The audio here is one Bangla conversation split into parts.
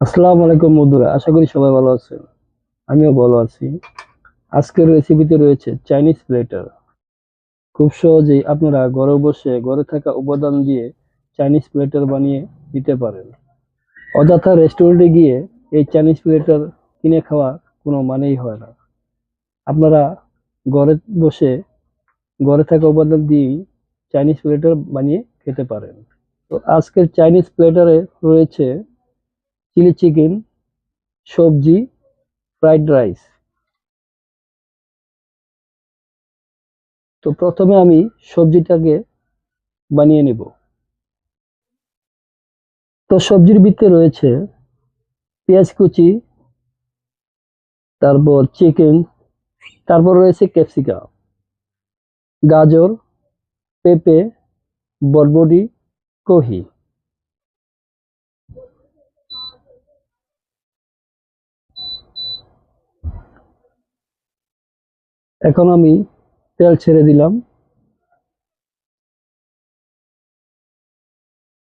আসসালামু আলাইকুম বন্ধুরা, আশা করি সবাই ভালো আছেন। আমিও ভালো আছি। আজকের রেসিপিতে রয়েছে চাইনিজ প্লেটার খুব সহজেই আপনারা ঘরে বসে ঘরে থাকা উপাদান দিয়ে চাইনিজ প্লেটার বানিয়ে নিতে পারেন। অযথা রেস্টুরেন্টে গিয়ে এই চাইনিজ প্লেটার কিনে খাওয়া কোনো মানেই হয় না। আপনারা ঘরে বসে ঘরে থাকা উপাদান দিয়েই চাইনিজ প্লেটার বানিয়ে খেতে পারেন। তো আজকের চাইনিজ প্লেটারে রয়েছে চিলি চিকেন, সবজি, ফ্রাইড রাইস। তো প্রথমে আমি সবজিটাকে বানিয়ে নেব। তো সবজির ভিতরে রয়েছে পেঁয়াজ কুচি, তারপর চিকেন, তারপর রয়েছে ক্যাপসিকাম, গাজর, পেঁপে, বরবটি, কহি। এখন আমি তেল ছেড়ে দিলাম।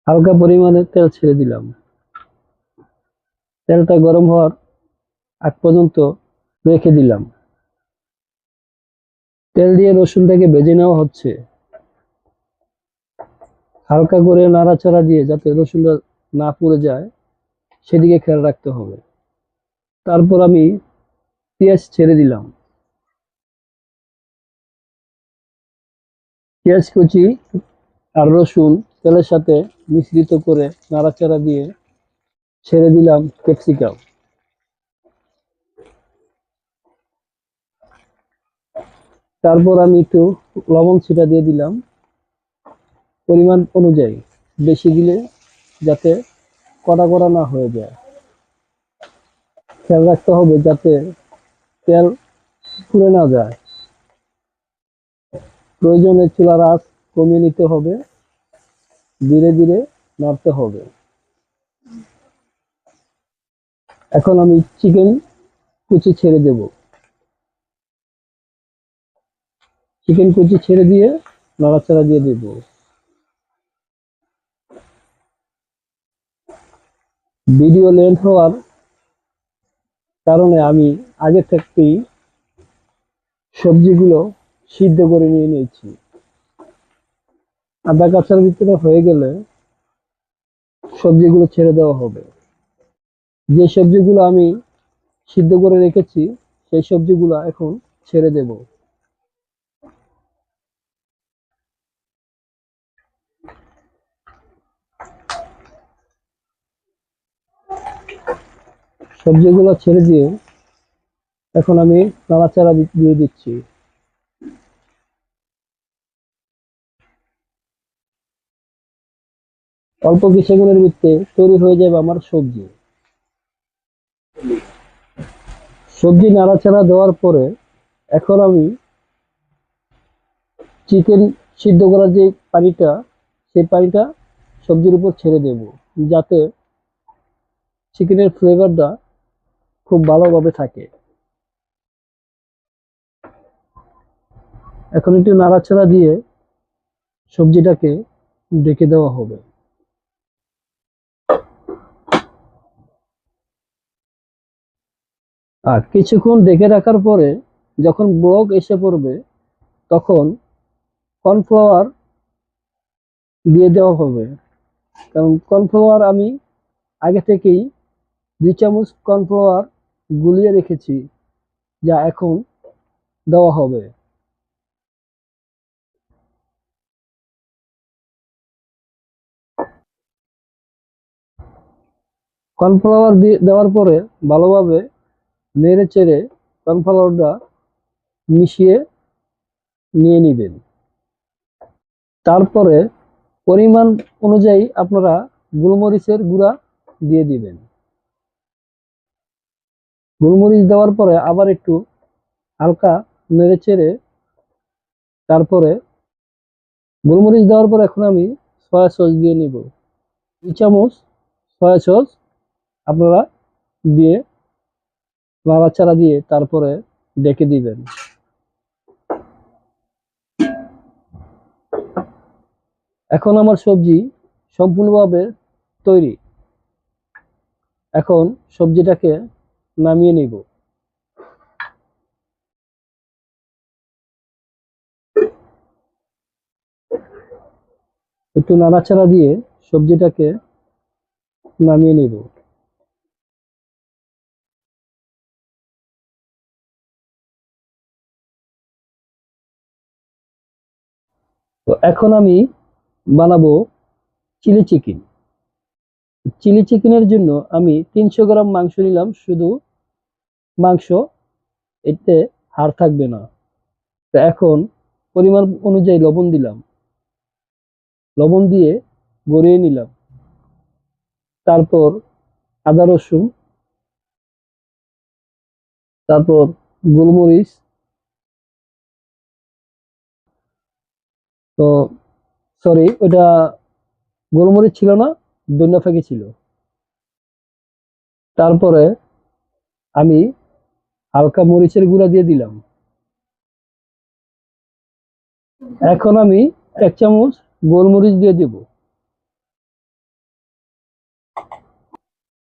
হালকা পরিমাণে তেল ছেড়ে দিলাম। তেলটা গরম হওয়ার আগ পর্যন্ত রেখে দিলাম। তেল দিয়ে রসুনটাকে ভেজে নেওয়া হচ্ছে। হালকা করে নাড়াচাড়া দিয়ে যাতে রসুনটা না পুড়ে যায়, সেদিকে খেয়াল রাখতে হবে। তারপর আমি পেঁয়াজ ছেড়ে দিলাম। পেঁয়াজ কুচি আর রসুন তেলের সাথে মিশ্রিত করে নাড়াচাড়া দিয়ে ছেড়ে দিলাম ক্যাপসিকাম। তারপর আমি একটু লবণ ছিটা দিয়ে দিলাম। পরিমাণ অনুযায়ী বেশি দিলে যাতে কড়া কড়া না হয়ে যায়। খেয়াল রাখতে হবে যাতে তেল পুড়ে না যায়। প্রয়োজনে চুলার আঁচ কমিয়ে নিতে হবে। ধীরে ধীরে নাড়তে হবে। এখন আমি চিকেন কুচি ছেড়ে দেব। চিকেন কুচি ছেড়ে দিয়ে নাড়াচাড়া দিয়ে দেব। ভিডিও লেন্থ হওয়ার কারণে আমি আগে থেকেই সবজিগুলো সিদ্ধ করে নিয়ে নিয়েছি। আদা কাঁচার ভিতরে হয়ে গেলে সবজিগুলো ছেড়ে দেওয়া হবে। যে সবজিগুলো আমি সিদ্ধ করে রেখেছি, সেই সবজিগুলো এখন ছেড়ে দেব। সবজিগুলো ছেড়ে দিয়ে এখন আমি নাড়াচাড়া দিয়ে দিচ্ছি। অল্প কিছুক্ষণের ভিতরে তৈরি হয়ে যাবে আমার সবজি। সবজি নাড়াচাড়া দেওয়ার পরে এখন আমি চিকেন সিদ্ধ করার যে পানিটা, সেই পানিটা সবজির উপর ছেড়ে দেব, যাতে চিকেনের ফ্লেভারটা খুব ভালোভাবে থাকে। এখন একটু নাড়াচাড়া দিয়ে সবজিটাকে ডেকে দেওয়া হবে। আর কিছুক্ষণ ডেকে রাখার পরে যখন ব্লক এসে পড়বে, তখন কর্নফ্লাওয়ার দিয়ে দেওয়া হবে। কারণ কর্নফ্লাওয়ার আমি আগে থেকেই দুই চামচ কর্নফ্লাওয়ার গুলিয়ে রেখেছি, যা এখন দেওয়া হবে। কর্নফ্লাওয়ার দিয়ে দেওয়ার পরে ভালোভাবে নেড়ে চেড়ে কর্নফ্লাওয়ারটা মিশিয়ে নিয়ে নেবেন। তারপরে পরিমাণ অনুযায়ী আপনারা গোলমরিচের গুঁড়া দিয়ে দিবেন। গোলমরিচ দেওয়ার পরে আবার একটু হালকা নেড়ে চেড়ে তারপরে গোলমরিচ দেওয়ার পর এখন আমি সয়া সস দিয়ে নিব। দুই চামচ সয়া সস আপনারা দিয়ে নাড়াচাড়া দিয়ে তারপরে ডেকে দিবেন। এখন আমার সবজি সম্পূর্ণভাবে তৈরি। এখন সবজিটাকে নামিয়ে নিব। একটু নাড়াচাড়া দিয়ে সবজিটাকে নামিয়ে নিব। তো এখন আমি বানাবো চিলি চিকেন। চিলি চিকেনের জন্য আমি তিনশো গ্রাম মাংস নিলাম, শুধু মাংস, এতে হাড় থাকবে না। তো এখন পরিমাণ অনুযায়ী লবণ দিলাম। লবণ দিয়ে গড়িয়ে নিলাম। তারপর আদা রসুন, তারপর গোলমরিচ তো সরি ওটা গোলমরিচ ছিল না, দৈন্য ফাঁকি ছিল। তারপরে আমি হালকা মরিচের গুঁড়া দিয়ে দিলাম। এখন আমি এক চামচ গোলমরিচ দিয়ে দেব।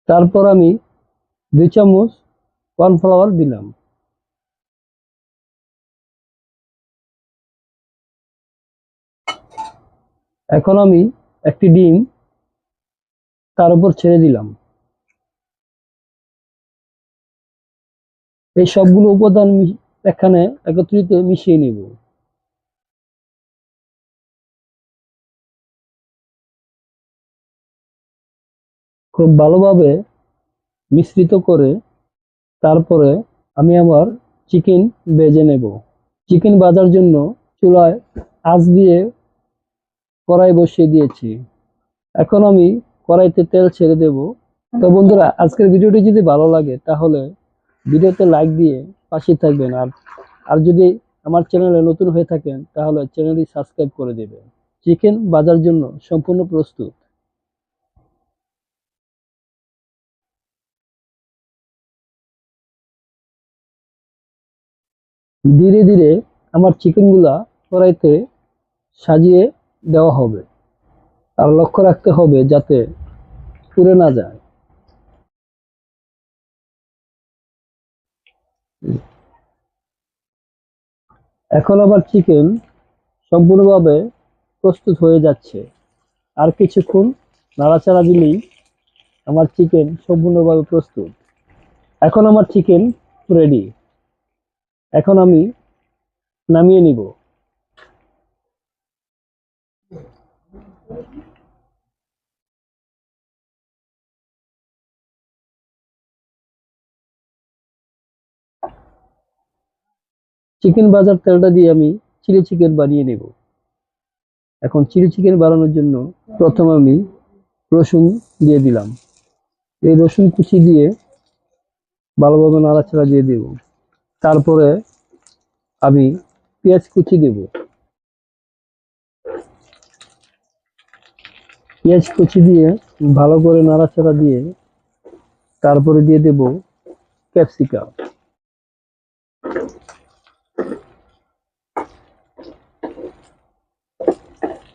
তারপর আমি দুই চামচ কর্নফ্লাওয়ার দিলাম। এখন আমি একটি ডিম তার উপর ছেড়ে দিলাম। এই সবগুলো উপাদান এখানে একত্রিত মিশিয়ে নিব। খুব ভালোভাবে মিশ্রিত করে তারপরে আমি আমার চিকেন বেজে নেব। চিকেন ভাজার জন্য চুলায় আঁচ দিয়ে কড়াই বসিয়ে দিয়েছি। এখন আমি কড়াইতে তেল ছেড়ে দেব। তো বন্ধুরা, আজকের ভিডিওটি যদি ভালো লাগে, তাহলে ভিডিওতে লাইক দিয়ে পাশে থাকবেন। আর আর যদি আমার চ্যানেলে নতুন হয়ে থাকেন, তাহলে চ্যানেলটি সাবস্ক্রাইব করে দেবেন। চিকেন বাজার জন্য সম্পূর্ণ প্রস্তুত। ধীরে ধীরে আমার চিকেনগুলা কড়াইতে সাজিয়ে দেওয়া হবে। আর লক্ষ্য রাখতে হবে যাতে পুড়ে না যায়। এখন আবার চিকেন সম্পূর্ণভাবে প্রস্তুত হয়ে যাচ্ছে। আর কিছুক্ষণ নাড়াচাড়া দিলেই আমার চিকেন সম্পূর্ণভাবে প্রস্তুত। এখন আমার চিকেন রেডি। এখন আমি নামিয়ে নিব। চিকেন বাজার তেলটা দিয়ে আমি চিলি চিকেন বানিয়ে নেব। এখন চিলি চিকেন বানানোর জন্য প্রথম আমি রসুন দিয়ে দিলাম। এই রসুন কুচি দিয়ে ভালোভাবে নাড়াচাড়া দিয়ে দেব। তারপরে আমি পেঁয়াজ কুচি দেব। পেঁয়াজ কুচি দিয়ে ভালো করে নাড়াচাড়া দিয়ে তারপরে দিয়ে দেব ক্যাপসিকাম।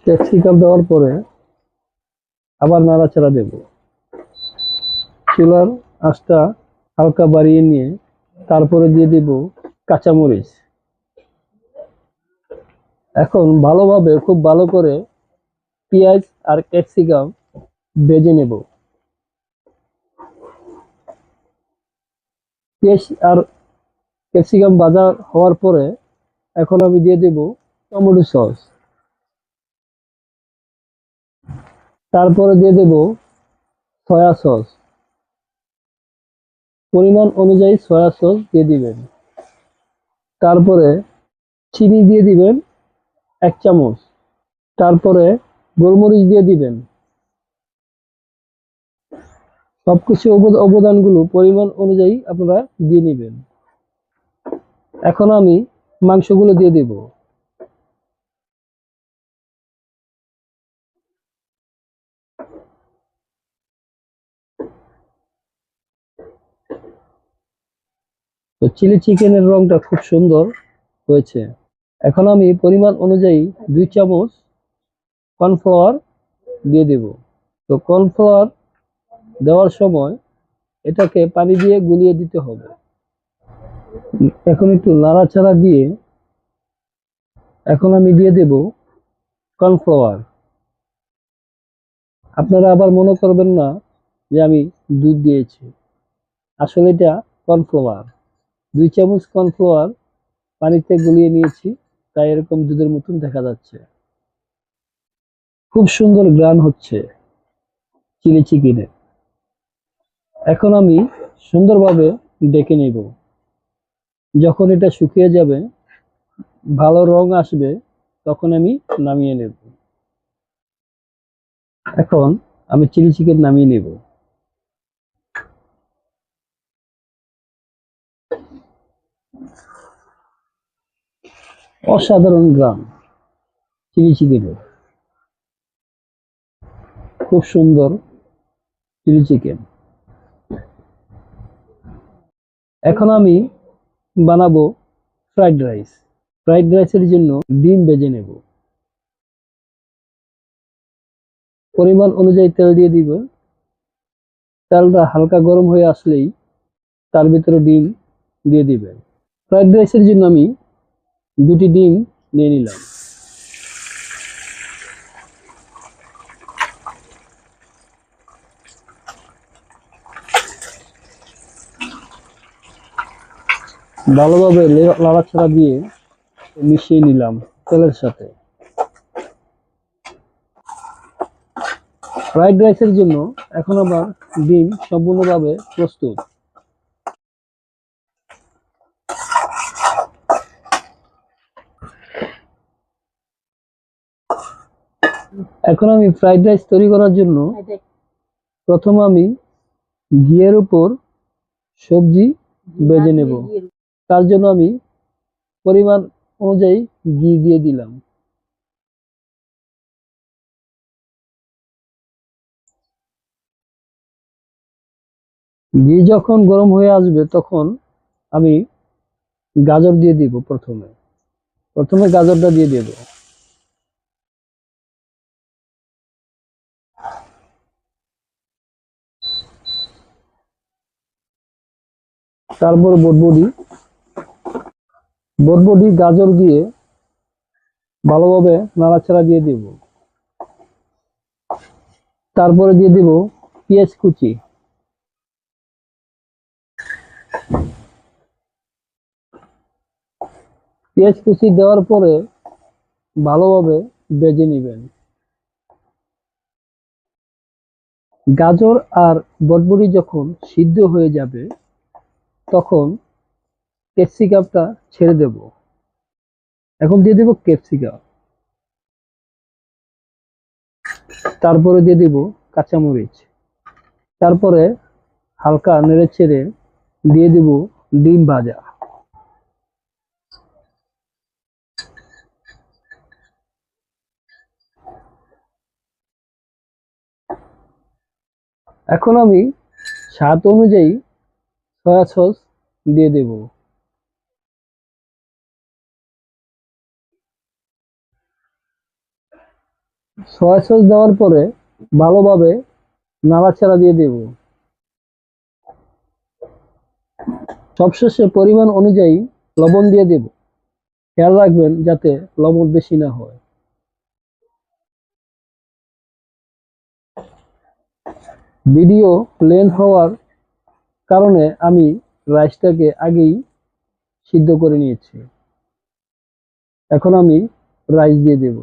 ক্যাপসিকাম দেওয়ার পরে আবার নাড়াচাড়া দেব। চুলার আঁচটা হালকা বাড়িয়ে নিয়ে তারপরে দিয়ে দেব কাঁচামরিচ। এখন ভালোভাবে খুব ভালো করে পেঁয়াজ আর ক্যাপসিকাম বেজে নেব। পেঁয়াজ আর ক্যাপসিকাম বাজার হওয়ার পরে এখন আমি দিয়ে দেব টমেটো সস। তারপরে দিয়ে দেব সয়া সস পরিমাণ অনুযায়ী সয়া সস দিয়ে দিবেন। তারপরে চিনি দিয়ে দিবেন এক চামচ। তারপরে গোলমরিচ দিয়ে দিবেন। সবকিছু অবদ- অবদানগুলো পরিমাণ অনুযায়ী আপনারা দিয়ে নেবেন। এখন আমি মাংসগুলো দিয়ে দেব। তো চিলি চিকেনের রংটা খুব সুন্দর হয়েছে। এখন আমি পরিমাণ অনুযায়ী দুই চামচ কর্নফ্লাওয়ার দিয়ে দেব। তো কর্নফ্লাওয়ার দেওয়ার সময় এটাকে পানি দিয়ে গুলিয়ে দিতে হবে। এখন একটু নাড়াচাড়া দিয়ে এখন আমি দিয়ে দেব কর্নফ্লাওয়ার। আপনারা আবার মনে করবেন না যে আমি দুধ দিয়েছি। আসলে এটা কর্নফ্লাওয়ার। দুই চামচ কর্নফ্লাওয়ার পানিতে গুলিয়ে নিয়েছি, তাই এরকম দুধের মতন দেখা যাচ্ছে। খুব সুন্দর গ্রান হচ্ছে চিলি চিকেনে। এখন আমি সুন্দরভাবে ডেকে নেব। যখন এটা শুকিয়ে যাবে, ভালো রং আসবে, তখন আমি নামিয়ে নেব। এখন আমি চিলি চিকেন নামিয়ে নেব। অসাধারণ গ্রাম। চিলি চিকেনের খুব সুন্দর চিলি চিকেন এখন আমি বানাবো ফ্রাইড রাইস। ফ্রাইড রাইসের জন্য ডিম বেজে নেব। পরিমাণ অনুযায়ী তেল দিয়ে দিব। তেলটা হালকা গরম হয়ে আসলেই তার ভিতরে ডিম দিয়ে দিবেন। ফ্রাইড রাইসের জন্য আমি দুটি ডিম নিয়ে নিলাম। ভালোভাবে লে- নাড়াচাড়া দিয়ে মিশিয়ে নিলাম তেলের সাথে। ফ্রাইড রাইসের জন্য এখন আবার ডিম সম্পূর্ণভাবে প্রস্তুত। এখন আমি ফ্রাইড রাইস তৈরি করার জন্য প্রথম আমি ঘিয়ের উপর সবজি বেজে নেব। তার জন্য আমি পরিমাণ অনুযায়ী ঘি দিয়ে দিলাম। ঘি যখন গরম হয়ে আসবে তখন আমি গাজর দিয়ে দিব প্রথমে। প্রথমে গাজরটা দিয়ে দেব। তারপর বটবডি বটবডি গাজর দিয়ে ভালোভাবে নাড়াচাড়া দিয়ে দিব। তারপরে দিয়ে দিব পেঁয়াজ কুচি। পেঁয়াজ কুচি দেওয়ার পরে ভালোভাবে বেজে নেবেন। গাজর আর বটবডি যখন সিদ্ধ হয়ে যাবে তখন ক্যাপসিকামটা ছেড়ে দেব। এখন দিয়ে দেব ক্যাপসিকাম। তারপরে দিয়ে দেব কাঁচামরিচ। তারপরে হালকা নেড়ে ছেড়ে দিয়ে দেব ডিম ভাজা। এখন আমি স্বাদ অনুযায়ী সয়া সস দিয়ে দেব। সয়া সস দেওয়ার পরে ভালোভাবে নাড়াচাড়া দিয়ে দেব। সবশেষে পরিমাণ অনুযায়ী লবণ দিয়ে দেব। খেয়াল রাখবেন যাতে লবণ বেশি না হয়। ভিডিও প্লেন হওয়ার কারণে আমি রাইসটাকে আগেই সিদ্ধ করে নিয়েছি। এখন আমি রাইস দিয়ে দেব।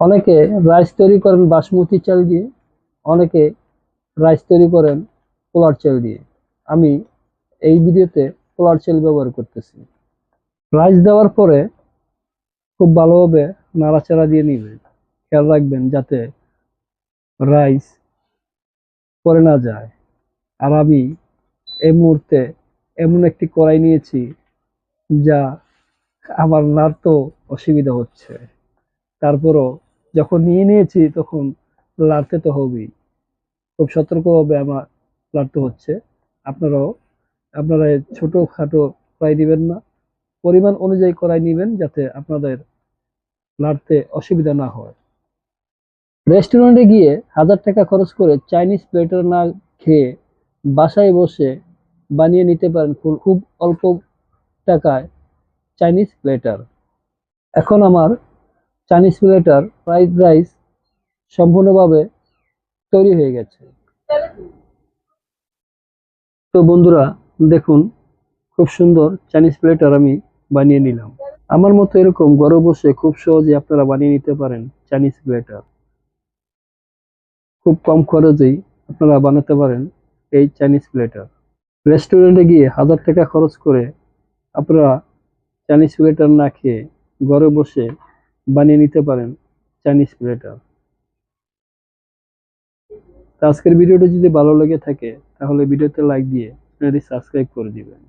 অনেকে রাইস তৈরি করেন বাসমতি চাল দিয়ে, অনেকে রাইস তৈরি করেন পোলার চাল দিয়ে। আমি এই ভিডিওতে পোলার চাল ব্যবহার করতেছি। রাইস দেওয়ার পরে খুব ভালোভাবে নাড়াচাড়া দিয়ে নিবেন। খেয়াল রাখবেন যাতে রাইস পরে না যায়। আর আমি এই মুহূর্তে এমন একটি কড়াই নিয়েছি যা আমার নাড়তে অসুবিধা হচ্ছে। তারপরও যখন নিয়ে নিয়েছি তখন লাড়তে তো হবেই। খুব সতর্কভাবে আমার লাড়তে হচ্ছে। আপনারাও আপনারা ছোটো খাটো কড়াই দিবেন না। পরিমাণ অনুযায়ী কড়াই নিবেন যাতে আপনাদের লাড়তে অসুবিধা না হয়। রেস্টুরেন্টে গিয়ে হাজার টাকা খরচ করে চাইনিজ প্লেটার না খেয়ে বাসায় বসে বানিয়ে নিতে পারেন খুব অল্প টাকায় চাইনিজ প্লেটার। এখন আমার চাইনিজ প্লেটার ফ্রাইড রাইস সম্পূর্ণভাবে তৈরি হয়ে গেছে। তো বন্ধুরা দেখুন, খুব সুন্দর চাইনিজ প্লেটার আমি বানিয়ে নিলাম। আমার মতো এরকম ঘরে বসে খুব সহজে আপনারা বানিয়ে নিতে পারেন চাইনিজ প্লেটার খুব কম খরচেই আপনারা বানাতে পারেন এই চাইনিজ প্লেটার রেস্টুরেন্টে গিয়ে হাজার টাকা খরচ করে আপনারা চাইনিজ প্লেটার না খেয়ে ঘরে বসে বানিয়ে নিতে পারেন চাইনিজ প্লেটার আজকের ভিডিওটা যদি ভালো লেগে থাকে, তাহলে ভিডিওতে লাইক দিয়ে চ্যানেলটি সাবস্ক্রাইব করে দিবেন।